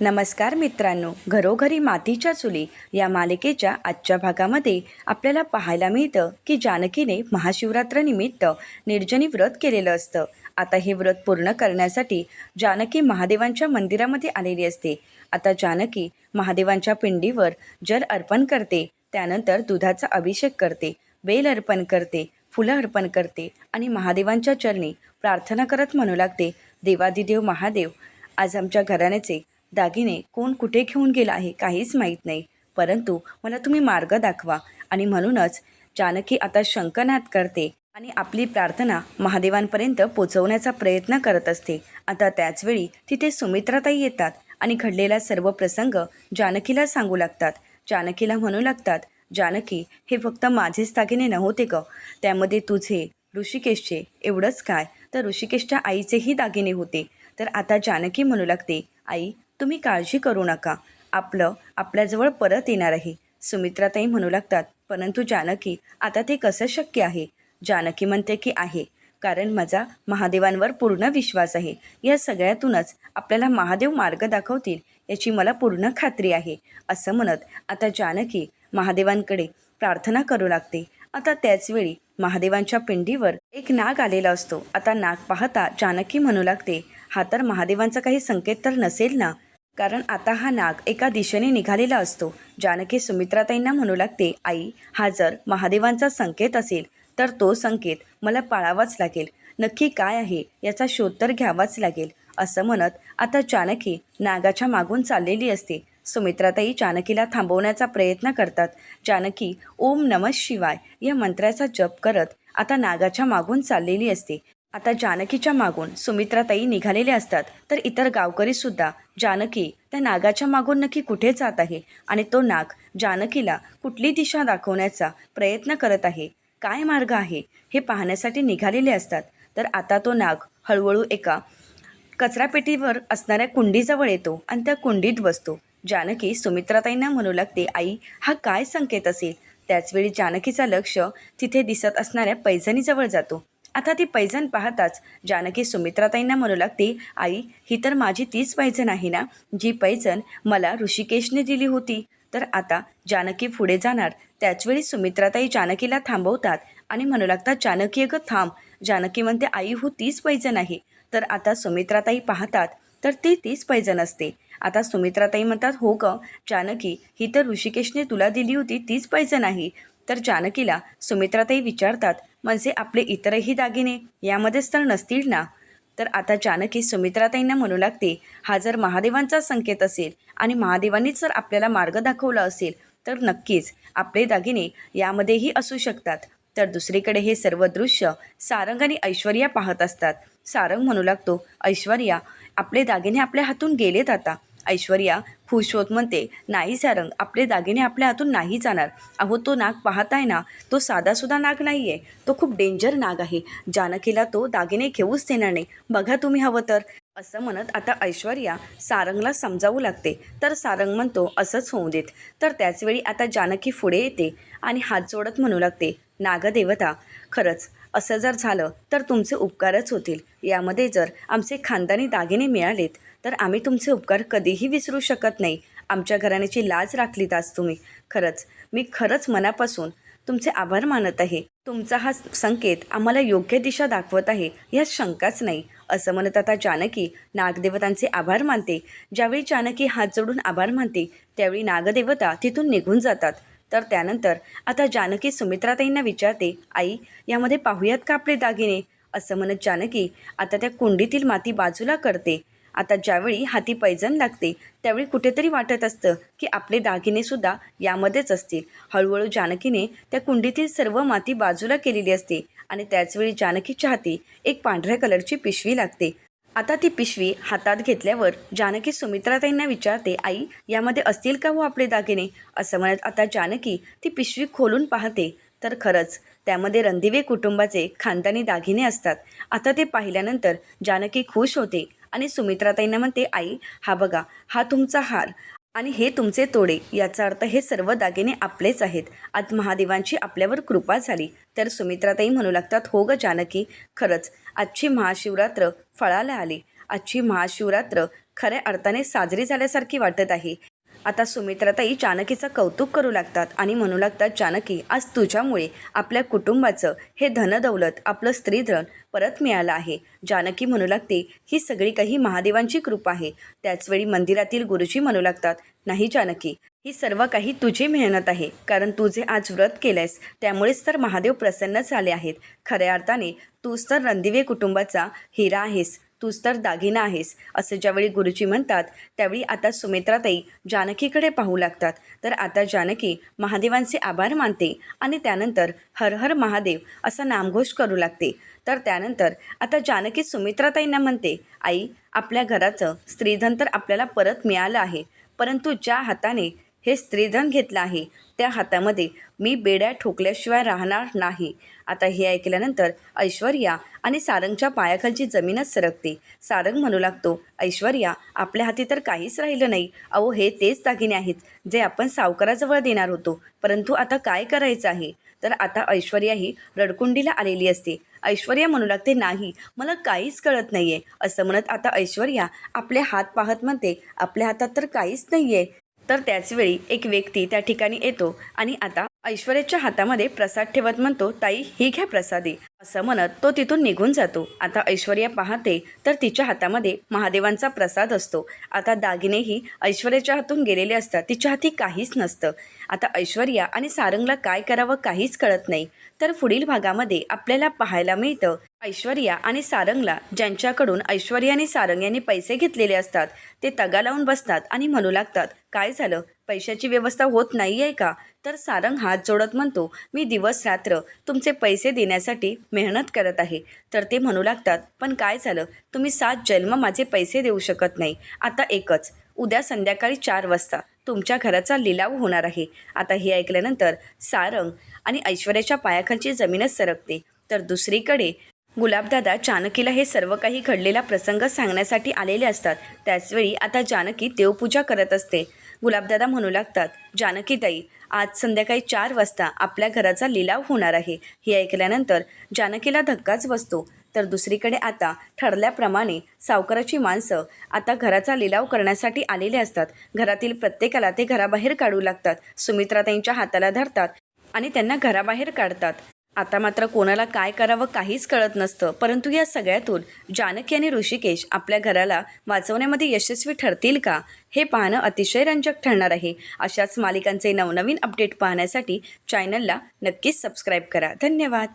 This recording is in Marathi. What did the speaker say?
नमस्कार मित्रांनो घरोघरी मातीच्या चुली या मालिकेच्या आजच्या भागामध्ये आपल्याला पाहायला मिळतं की जानकीने महाशिवरात्रनिमित्त निर्जनी व्रत केलेलं असतं. आता हे व्रत पूर्ण करण्यासाठी जानकी महादेवांच्या मंदिरामध्ये आलेली असते. आता जानकी महादेवांच्या पिंडीवर जल अर्पण करते त्यानंतर दुधाचा अभिषेक करते बेल अर्पण करते फुलं अर्पण करते आणि महादेवांच्या चरणी प्रार्थना करत म्हणू लागते देवादिदेव महादेव आज आमच्या घराण्याचे दागिने कोण कुठे घेऊन गेला आहे काहीच माहीत नाही. परंतु मला तुम्ही मार्ग दाखवा आणि म्हणूनच जानकी आता शंकनाद करते आणि आपली प्रार्थना महादेवांपर्यंत पोचवण्याचा प्रयत्न करत असते. आता त्याचवेळी तिथे सुमित्राताई येतात आणि घडलेला सर्व प्रसंग जानकीला सांगू लागतात. जानकीला म्हणू लागतात जानकी हे फक्त माझेच दागिने नव्हते ग. त्यामध्ये तुझे ऋषिकेशचे एवढंच काय? तर ऋषिकेशच्या आईचेही दागिने होते. तर आता जानकी म्हणू लागते आई तुम्ही काळजी करू नका. आपलं आपल्याजवळ परत येणार आहे सुमित्राताई म्हणू लागतात परंतु जानकी आता ते कसं शक्य आहे? जानकी म्हणते की आहे. कारण माझा महादेवांवर पूर्ण विश्वास आहे. या सगळ्यातूनच आपल्याला महादेव मार्ग दाखवतील याची मला पूर्ण खात्री आहे. असं म्हणत आता जानकी महादेवांकडे प्रार्थना करू लागते. आता त्याचवेळी महादेवांच्या पिंडीवर एक नाग आलेला असतो. आता नाग पाहता जानकी म्हणू लागते हा तर महादेवांचा काही संकेत तर नसेल ना? कारण आता हा नाग एका दिशेने निघालेला असतो. जानकी सुमित्राताईंना म्हणू लागते आई हा जर महादेवांचा संकेत असेल तर तो संकेत मला पाळावाच लागेल. नक्की काय आहे याचा शोध तर घ्यावाच लागेल. असं म्हणत आता जानकी नागाच्या मागून चाललेली असते. सुमित्राताई जानकीला थांबवण्याचा प्रयत्न करतात. जानकी ओम नमः शिवाय या मंत्राचा जप करत आता नागाच्या मागून चाललेली असते. आता जानकीच्या मागून सुमित्राताई निघालेले असतात तर इतर गावकरीसुद्धा जानकी त्या नागाच्या मागून नक्की कुठे जात आहे? आणि तो नाग जानकीला कुठली दिशा दाखवण्याचा प्रयत्न करत आहे? काय मार्ग आहे? हे पाहण्यासाठी निघालेले असतात. तर आता तो नाग हळूहळू एका कचरापेटीवर असणाऱ्या कुंडीजवळ येतो आणि त्या कुंडीत बसतो. जानकी सुमित्राताईंना म्हणू लागते आई हा काय संकेत असेल? त्याचवेळी जानकीचं लक्ष तिथे दिसत असणाऱ्या पैजणीजवळ जातो. आता ती पैजण पाहताच जानकी सुमित्राताईंना म्हणू लागते आई ही तर माझी तीच पैजण आहे ना जी पैजण मला ऋषिकेशने दिली होती. तर आता जानकी पुढे जाणार. त्याचवेळी सुमित्राताई जानकीला थांबवतात आणि म्हणू लागतात जानकी अगं थांब. जानकी म्हणते आई हो तीच पैजण आहे. तर आता सुमित्राताई पाहतात तर ती तीच पैजण असते. आता सुमित्राताई म्हणतात हो ग जानकी ही तर ऋषिकेशने तुला दिली होती तीच पैजण आहे. तर जानकीला सुमित्राताई विचारतात म्हणजे आपले इतरही दागिने यामध्येच तर नसतील ना? तर आता जानकी सुमित्राताईंना म्हणू लागते हा जर महादेवांचा संकेत असेल आणि महादेवांनीच जर आपल्याला मार्ग दाखवला असेल तर नक्कीच आपले दागिने यामध्येही असू शकतात. तर दुसरीकडे हे सर्व दृश्य सारंग आणि ऐश्वर्या पाहत असतात. सारंग म्हणू लागतो ऐश्वर्या आपले दागिने आपल्या हातून गेलेत आता. ऐश्वर्या खुश होत म्हणते नाही सारंग आपले दागिने आपल्या हातून नाही जाणार. अहो तो नाग पाहताय ना तो साधासुद्धा नाग नाही आहे तो खूप डेंजर नाग आहे. जानकीला तो दागिने घेऊच देणार नाही. बघा तुम्ही हवं तर. असं म्हणत आता ऐश्वर्या सारंगला समजावू लागते. तर सारंग म्हणतो असंच होऊ देत. तर त्याचवेळी आता जानकी पुढे येते आणि हात जोडत म्हणू लागते नागदेवता खरंच असं जर झालं तर तुमचे उपकारच होतील. यामध्ये जर आमचे खानदानी दागिने मिळालेत तर आम्ही तुमचे उपकार कधीही विसरू शकत नाही. आमच्या घराण्याची लाज राखलीत आज तुम्ही. खरंच मी खरंच मनापासून तुमचे आभार मानत आहे. तुमचा हा संकेत आम्हाला योग्य दिशा दाखवत आहे यात शंकाच नाही. असं म्हणत आता जानकी नागदेवतांचे आभार मानते. ज्यावेळी जानकी हात जोडून आभार मानते त्यावेळी नागदेवता तिथून निघून जातात. तर त्यानंतर आता जानकी सुमित्राताईंना विचारते आई यामध्ये पाहूयात का आपले दागिने? असं म्हणत जानकी आता त्या कुंडीतील माती बाजूला करते. आता ज्यावेळी हाती पैजण लागते त्यावेळी कुठेतरी वाटत असतं की आपले दागिनेसुद्धा यामध्येच असतील. हळूहळू जानकीने त्या कुंडीतील सर्व माती बाजूला केलेली असते आणि त्याचवेळी जानकीच्या हाती एक पांढऱ्या कलरची पिशवी लागते. आता ती पिशवी हातात घेतल्यावर जानकी सुमित्राताईंना विचारते आई यामध्ये असतील का हो आपले दागिने? असं म्हणत आता जानकी ती पिशवी खोलून पाहते. तर खरंच त्यामध्ये रणदिवे कुटुंबाचे खानदानी दागिने असतात. आता ते पाहिल्यानंतर जानकी खुश होते आणि सुमित्राताईंना म्हणते आई हा बघा हा तुमचा हार आणि हे तुमचे तोडे याचा अर्थ हे सर्व दागिने आपलेच आहेत. आज महादेवांची आपल्यावर कृपा झाली. तर सुमित्राताई म्हणू लागतात हो ग जानकी खरंच आजची महाशिवरात्र फळाला आली. आजची महाशिवरात्र खऱ्या अर्थाने साजरी झाल्यासारखी वाटत आहे. आता सुमित्राताई जानकीचं कौतुक करू लागतात आणि म्हणू लागतात जानकी आज तुझ्यामुळे आपल्या कुटुंबाचं हे धनदौलत आपलं स्त्रीधन परत मिळालं आहे. जानकी म्हणू लागते ही सगळी काही महादेवांची कृपा आहे. त्याचवेळी मंदिरातील गुरुजी म्हणू लागतात नाही जानकी ही सर्व काही तुझी मेहनत आहे कारण तुझे आज व्रत केलंयस त्यामुळेच तर महादेव प्रसन्न झाले आहेत. खऱ्या अर्थाने तूच तर रणदिवे कुटुंबाचा हिरा आहेस तूच तर दागिना आहेस असे ज्यावेळी गुरुजी म्हणतात त्यावेळी आता सुमित्राताई जानकीकडे पाहू लागतात. तर आता जानकी महादेवांचे आभार मानते आणि त्यानंतर हर हर महादेव असा नामघोष करू लागते. तर त्यानंतर आता जानकी सुमित्राताईंना म्हणते आई आपल्या घराचं स्त्रीधन तर आपल्याला परत मिळालं आहे परंतु ज्या हाताने हे स्त्रीधन घेतलं आहे. त्या हातामध्ये मी बेड्या ठोकल्याशिवाय राहणार नाही. आता हे ऐकल्यानंतर ऐश्वर्या आणि सारंगच्या पायाखालची जमीनच सरकते. सारंग म्हणू लागतो ऐश्वर्या आपल्या हाती तर काहीच राहिलं नाही. अहो हे तेच दागिने आहेत जे आपण सावकाराजवळ देणार होतो. परंतु आता काय करायचं आहे? तर आता ऐश्वर्या ही रडकुंडीला आलेली असते. ऐश्वर्या म्हणू लागते नाही मला काहीच कळत नाही आहे असं म्हणत आता ऐश्वर्या आपले हात पाहत म्हणते आपल्या हातात तर काहीच नाही आहे तर त्याचवेळी एक व्यक्ती त्या ठिकाणी येतो आणि आता ऐश्वर्याच्या हातामध्ये प्रसाद ठेवत म्हणतो ताई ही घ्या प्रसादी. असं म्हणत तो तिथून निघून जातो. आता ऐश्वर्या पाहते तर तिच्या हातामध्ये महादेवांचा प्रसाद असतो. आता दागिनेही ऐश्वर्याच्या हातून गेलेले असतात. तिच्या हाती काहीच नसतं. आता ऐश्वर्या आणि सारंगला काय करावं काहीच कळत नाही. तर पुढील भागामध्ये आपल्याला पाहायला मिळतं ऐश्वर्या आणि सारंगला ज्यांच्याकडून ऐश्वर्या आणि सारंग यांनी पैसे घेतलेले असतात ते तगा लावून बसतात आणि म्हणू लागतात काय झालं? पैशाची व्यवस्था होत नाही आहे का? तर सारंग हात जोडत म्हणतो मी दिवस रात्र तुमचे पैसे देण्यासाठी मेहनत करत आहे. तर ते म्हणू लागतात पण काय झालं? तुम्ही सात जन्म माझे पैसे देऊ शकत नाही. आता एकच. उद्या संध्याकाळी चार वाजता तुमच्या घराचा लिलाव होणार आहे. आता हे ऐकल्यानंतर सारंग आणि ऐश्वर्याच्या पायाखालची जमीनच सरकते. तर दुसरीकडे गुलाबदादा जानकीला हे सर्व काही घडलेला प्रसंग सांगण्यासाठी आलेले असतात. त्याचवेळी आता जानकी देवपूजा करत असते. गुलाबदादा म्हणू लागतात जानकीताई आज संध्याकाळी चार वाजता आपल्या घराचा लिलाव होणार आहे. हे ऐकल्यानंतर जानकीला धक्काच बसतो. तर दुसरीकडे आता ठरल्याप्रमाणे सावकाराची माणसं आता घराचा लिलाव करण्यासाठी आलेले असतात. घरातील प्रत्येकाला ते घराबाहेर काढू लागतात. सुमित्राताईंच्या हाताला धरतात आणि त्यांना घराबाहेर काढतात. आता मात्र कोणाला काय करावं काहीच कळत नसतं. परंतु या सगळ्यातून जानकी आणि ऋषिकेश आपल्या घराला वाचवण्यामध्ये यशस्वी ठरतील का? हे पाहणं अतिशय रंजक ठरणार आहे. अशाच मालिकांचे नवनवीन अपडेट पाहण्यासाठी चॅनलला नक्कीच सबस्क्राईब करा. धन्यवाद.